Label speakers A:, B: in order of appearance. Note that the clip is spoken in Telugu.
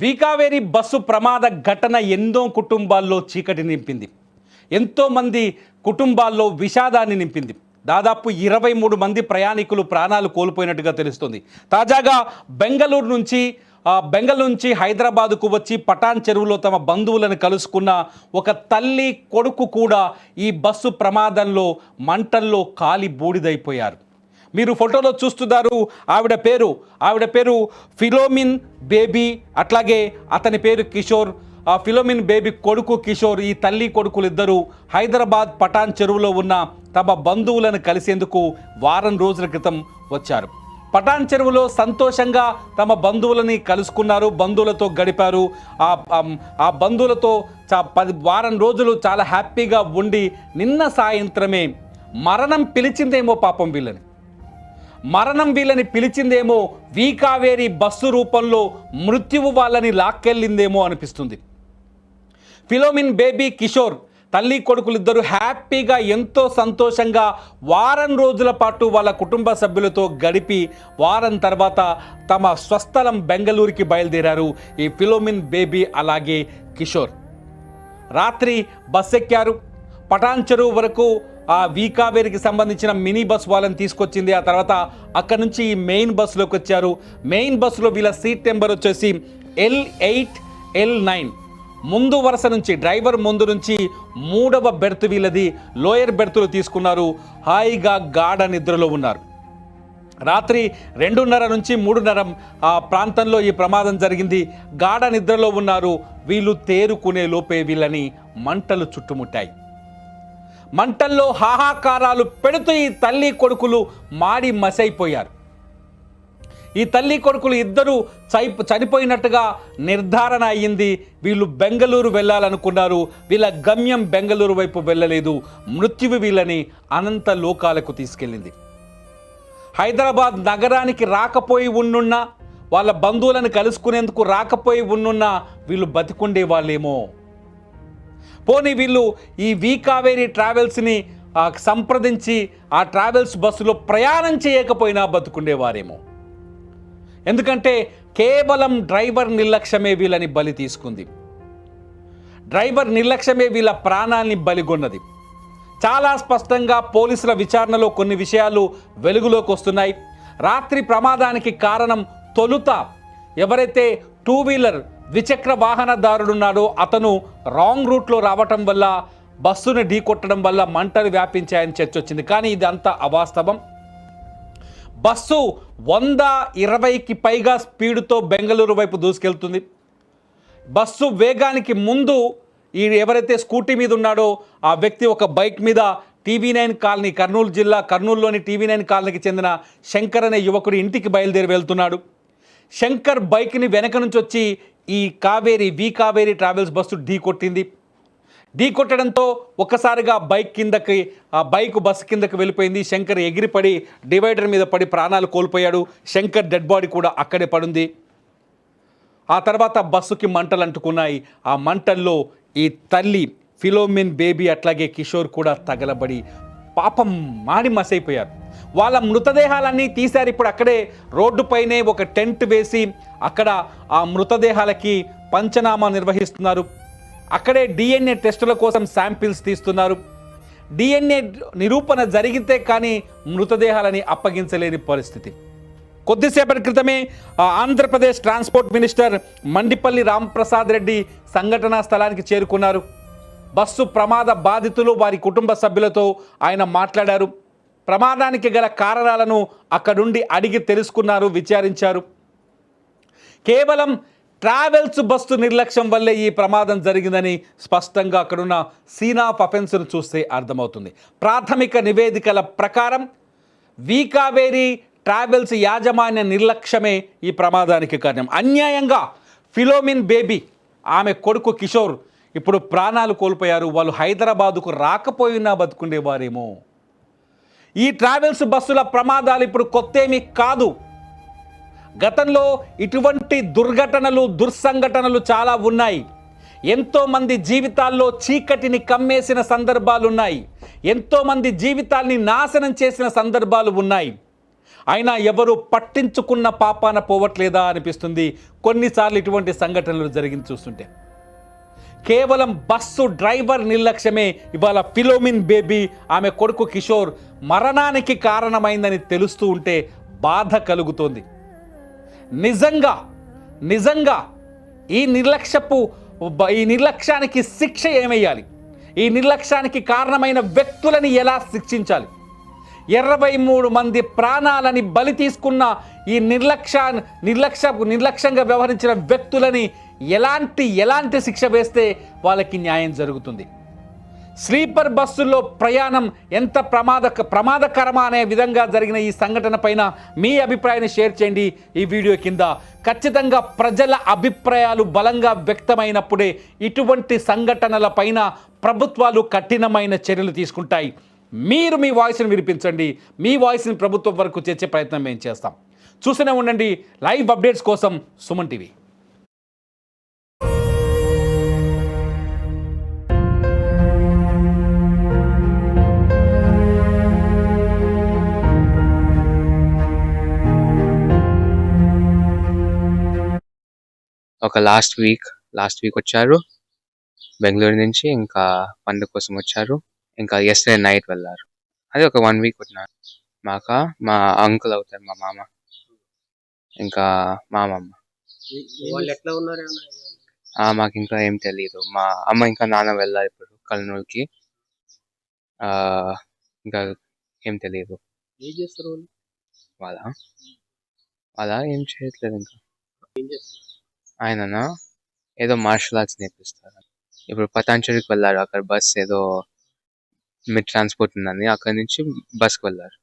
A: వీకావేరి బస్సు ప్రమాద ఘటన ఎన్నో కుటుంబాల్లో చీకటి నింపింది. ఎంతోమంది కుటుంబాల్లో విషాదాన్ని నింపింది. దాదాపు ఇరవై మూడు మంది ప్రయాణికులు ప్రాణాలు కోల్పోయినట్టుగా తెలుస్తుంది. తాజాగా బెంగళూరు నుంచి బెంగళూరు నుంచి హైదరాబాదుకు వచ్చి పటాన్ చెరువులో తమ బంధువులను కలుసుకున్న ఒక తల్లి కొడుకు కూడా ఈ బస్సు ప్రమాదంలో మంటల్లో కాలి బూడిదైపోయారు. మీరు ఫోటోలో చూస్తున్నారు. ఆవిడ పేరు ఆవిడ పేరు ఫిలోమిన్ బేబీ అట్లాగే అతని పేరు కిషోర్. ఆ ఫిలోమిన్ బేబీ కొడుకు కిషోర్ ఈ తల్లి కొడుకులు ఇద్దరు హైదరాబాద్ పటాన్ చెరువులో ఉన్న తమ బంధువులను కలిసేందుకు వారం రోజుల క్రితం వచ్చారు. పటాన్ చెరువులో సంతోషంగా తమ బంధువులని కలుసుకున్నారు బంధువులతో గడిపారు. ఆ ఆ- బంధువులతో చా పది వారం రోజులు చాలా హ్యాపీగా ఉండి నిన్న సాయంత్రమే మరణం పిలిచిందేమో పాపం వీళ్ళని. మరణం వీళ్ళని పిలిచిందేమో వీకావేరి బస్సు రూపంలో మృత్యువు వాళ్ళని లాక్కెళ్ళిందేమో అనిపిస్తుంది. ఫిలోమిన్ బేబీ కిషోర్ తల్లి కొడుకులిద్దరూ హ్యాపీగా ఎంతో సంతోషంగా వారం రోజుల పాటు వాళ్ళ కుటుంబ సభ్యులతో గడిపి వారం తర్వాత తమ స్వస్థలం బెంగళూరుకి బయలుదేరారు ఈ ఫిలోమిన్ బేబీ అలాగే కిషోర్. రాత్రి బస్ ఎక్కారు పటాన్ చెరువు వరకు ఆ వీకావేరికి సంబంధించిన మినీ బస్ వాళ్ళని తీసుకొచ్చింది. ఆ తర్వాత అక్కడ నుంచి ఈ మెయిన్ బస్సులోకి వచ్చారు. మెయిన్ బస్సులో వీళ్ళ సీట్ నెంబర్ వచ్చేసి ఎల్ ఎయిట్ ఎల్ నైన్. ముందు వరుస నుంచి డ్రైవర్ ముందు నుంచి మూడవ బెర్త్ వీళ్ళది లోయర్ బెర్తులు తీసుకున్నారు. హాయిగా గాఢ నిద్రలో ఉన్నారు. రాత్రి రెండున్నర నుంచి మూడున్నర ఆ ప్రాంతంలో ఈ ప్రమాదం జరిగింది. గాఢ నిద్రలో ఉన్నారు. వీళ్ళు తేరుకునే లోపే వీళ్ళని మంటలు చుట్టుముట్టాయి. మంటల్లో హాహాకారాలు పెడుతూ ఈ తల్లి కొడుకులు మాడి మసైపోయారు. ఈ తల్లి కొడుకులు ఇద్దరు చై చనిపోయినట్టుగా నిర్ధారణ అయ్యింది. వీళ్ళు బెంగళూరు వెళ్ళాలనుకున్నారు. వీళ్ళ గమ్యం బెంగళూరు వైపు వెళ్ళలేదు. మృత్యువు వీళ్ళని అనంత లోకాలకు తీసుకెళ్ళింది. హైదరాబాద్ నగరానికి రాకపోయి ఉండున్నా వాళ్ళ బంధువులను కలుసుకునేందుకు రాకపోయి ఉండున్నా వీళ్ళు బతికుండే వాళ్ళేమో పోనీ వీళ్ళు ఈ వి కావేరి ట్రావెల్స్ని సంప్రదించి ఆ ట్రావెల్స్ బస్సులో ప్రయాణం చేయకపోయినా బతుకుండేవారేమో. ఎందుకంటే కేవలం డ్రైవర్ నిర్లక్ష్యమే వీళ్ళని బలి తీసుకుంది. డ్రైవర్ నిర్లక్ష్యమే వీళ్ళ ప్రాణాల్ని బలిగొన్నది చాలా స్పష్టంగా పోలీసుల విచారణలో కొన్ని విషయాలు వెలుగులోకి వస్తున్నాయి. రాత్రి ప్రమాదానికి కారణం తొలుత ఎవరైతే టూ వీలర్ ద్విచక్ర వాహనదారుడున్నాడు. అతను రాంగ్ రూట్లో రావటం వల్ల బస్సును ఢీకొట్టడం వల్ల మంటలు వ్యాపించాయని చర్చ వచ్చింది కానీ ఇది అంతా అవాస్తవం. బస్సు వంద ఇరవైకి పైగా స్పీడ్తో బెంగళూరు వైపు దూసుకెళ్తుంది. బస్సు వేగానికి ముందు ఈ ఎవరైతే స్కూటీ మీద ఉన్నాడో ఆ వ్యక్తి ఒక బైక్ మీద టీవీ నైన్ కాలనీ కర్నూలు జిల్లా కర్నూలులోని టీవీ నైన్ కాలనీకి చెందిన శంకర్ అనే యువకుడు ఇంటికి బయలుదేరి వెళ్తున్నాడు. శంకర్ బైక్ని వెనక నుంచి వచ్చి ఈ Kaveri V Kaveri travels bus ఢీ కొట్టింది. ఢీ కొట్టడంతో ఒక్కసారిగా బైక్ కిందకి ఆ బైక్ బస్సు కిందకి వెళ్ళిపోయింది. శంకర్ ఎగిరిపడి డివైడర్ మీద పడి ప్రాణాలు కోల్పోయాడు. శంకర్ డెడ్ బాడీ కూడా అక్కడే పడుంది. ఆ తర్వాత బస్సుకి మంటలు అంటుకున్నాయి ఆ మంటల్లో ఈ తల్లి ఫిలోమిన్ బేబీ అట్లాగే కిషోర్ కూడా తగలబడి పాపం మాడి మసైపోయారు. వాళ్ళ మృతదేహాలన్నీ తీశారు. ఇప్పుడు అక్కడే రోడ్డుపైనే ఒక టెంట్ వేసి అక్కడ ఆ మృతదేహాలకి పంచనామా నిర్వహిస్తున్నారు. అక్కడే డిఎన్ఏ టెస్టుల కోసం శాంపిల్స్ తీస్తున్నారు. డిఎన్ఏ నిరూపణ జరిగితే కానీ మృతదేహాలని అప్పగించలేని పరిస్థితి. కొద్దిసేపటి క్రితమే ఆంధ్రప్రదేశ్ ట్రాన్స్పోర్ట్ మినిస్టర్ మండిపల్లి రాంప్రసాద్ రెడ్డి సంఘటనా స్థలానికి చేరుకున్నారు. బస్సు ప్రమాద బాధితులు వారి కుటుంబ సభ్యులతో ఆయన మాట్లాడారు. ప్రమాదానికి గల కారణాలను అక్కడుండి అడిగి తెలుసుకున్నారు విచారించారు. కేవలం ట్రావెల్స్ బస్సు నిర్లక్ష్యం వల్లే ఈ ప్రమాదం జరిగిందని స్పష్టంగా అక్కడున్న సీన్ ఆఫ్ అఫెన్స్ను చూస్తే అర్థమవుతుంది. ప్రాథమిక నివేదికల ప్రకారం వీకావేరి ట్రావెల్స్ యాజమాన్య నిర్లక్ష్యమే ఈ ప్రమాదానికి కారణం. అన్యాయంగా ఫిలోమిన్ బేబీ ఆమె కొడుకు కిషోర్ ఇప్పుడు ప్రాణాలు కోల్పోయారు వాళ్ళు హైదరాబాదుకు రాకపోయినా బతుకుండేవారేమో. ఈ ట్రావెల్స్ బస్సుల ప్రమాదాలు ఇప్పుడు కొత్తేమీ కాదు. గతంలో ఇటువంటి దుర్ఘటనలు దుర్సంఘటనలు చాలా ఉన్నాయి. ఎంతోమంది జీవితాల్లో చీకటిని కమ్మేసిన సందర్భాలు ఉన్నాయి ఎంతోమంది జీవితాల్ని నాశనం చేసిన సందర్భాలు ఉన్నాయి. అయినా ఎవరు పట్టించుకున్న పాపాన పోవట్లేదా అనిపిస్తుంది. కొన్నిసార్లు ఇటువంటి సంఘటనలు జరిగింది చూస్తుంటే. కేవలం బస్సు డ్రైవర్ నిర్లక్ష్యమే ఇవాళ ఫిలోమిన్ బేబీ ఆమె కొడుకు కిషోర్ మరణానికి కారణమైందని తెలుస్తూ ఉంటే బాధ కలుగుతోంది. నిజంగా నిజంగా ఈ నిర్లక్ష్యపు ఈ నిర్లక్ష్యానికి శిక్ష ఏమేయాలి? ఈ నిర్లక్ష్యానికి కారణమైన వ్యక్తులని ఎలా శిక్షించాలి? ఇరవై మూడు మంది ప్రాణాలని బలి తీసుకున్న ఈ నిర్లక్ష్య నిర్లక్ష్య నిర్లక్ష్యంగా వ్యవహరించిన వ్యక్తులని ఎలాంటి ఎలాంటి శిక్ష వేస్తే వాళ్ళకి న్యాయం జరుగుతుంది? స్లీపర్ బస్సుల్లో ప్రయాణం ఎంత ప్రమాద ప్రమాదకరమా అనే విధంగా జరిగిన ఈ సంఘటన పైన మీ అభిప్రాయాన్ని షేర్ చేయండి. ఈ వీడియో కింద ఖచ్చితంగా ప్రజల అభిప్రాయాలు బలంగా వ్యక్తమైనప్పుడే ఇటువంటి సంఘటనల పైన ప్రభుత్వాలు కఠినమైన చర్యలు తీసుకుంటాయి. మీరు మీ వాయిస్ని వినిపించండి. మీ వాయిస్ని ప్రభుత్వం వరకు చేర్చే ప్రయత్నం మేము చేస్తాం. చూస్తూనే ఉండండి. లైవ్ అప్డేట్స్ కోసం సుమన్ టీవీ.
B: ఒక లాస్ట్ వీక్ లాస్ట్ వీక్ వచ్చారు. బెంగళూరు నుంచి ఇంకా పండుగ కోసం వచ్చారు. ఇంకా ఎస్టర్డే నైట్ వెళ్ళారు. అది ఒక వన్ వీక్ ఉన్నారు మాక మా అంకుల్ అవుతారు మా మామ. ఇంకా మా అమ్మమ్మ.
C: వాళ్ళు ఎట్లా ఉన్నారు ఏమన్నా
B: ఆ, మాకు ఇంకా ఏం తెలియదు మా అమ్మ ఇంకా నాన్న వెళ్ళారు ఇప్పుడు కల్నూరుకి ఆ ఇంకా ఏం తెలియదు
C: ఏం చేస్తారు వాళ్ళు?
B: వాళ్ళ? వాళ్ళ ఏం చేయట్లేదు ఇంకా. ఆయననా? ఏదో మార్షల్ ఆర్ట్స్ నేర్పిస్తారు. ఇప్పుడు పతాంజలికి వెళ్ళారు. అక్కడ బస్ ఏదో మీ ట్రాన్స్పోర్ట్ ఉందని అక్కడ నుంచి బస్కి వెళ్ళారు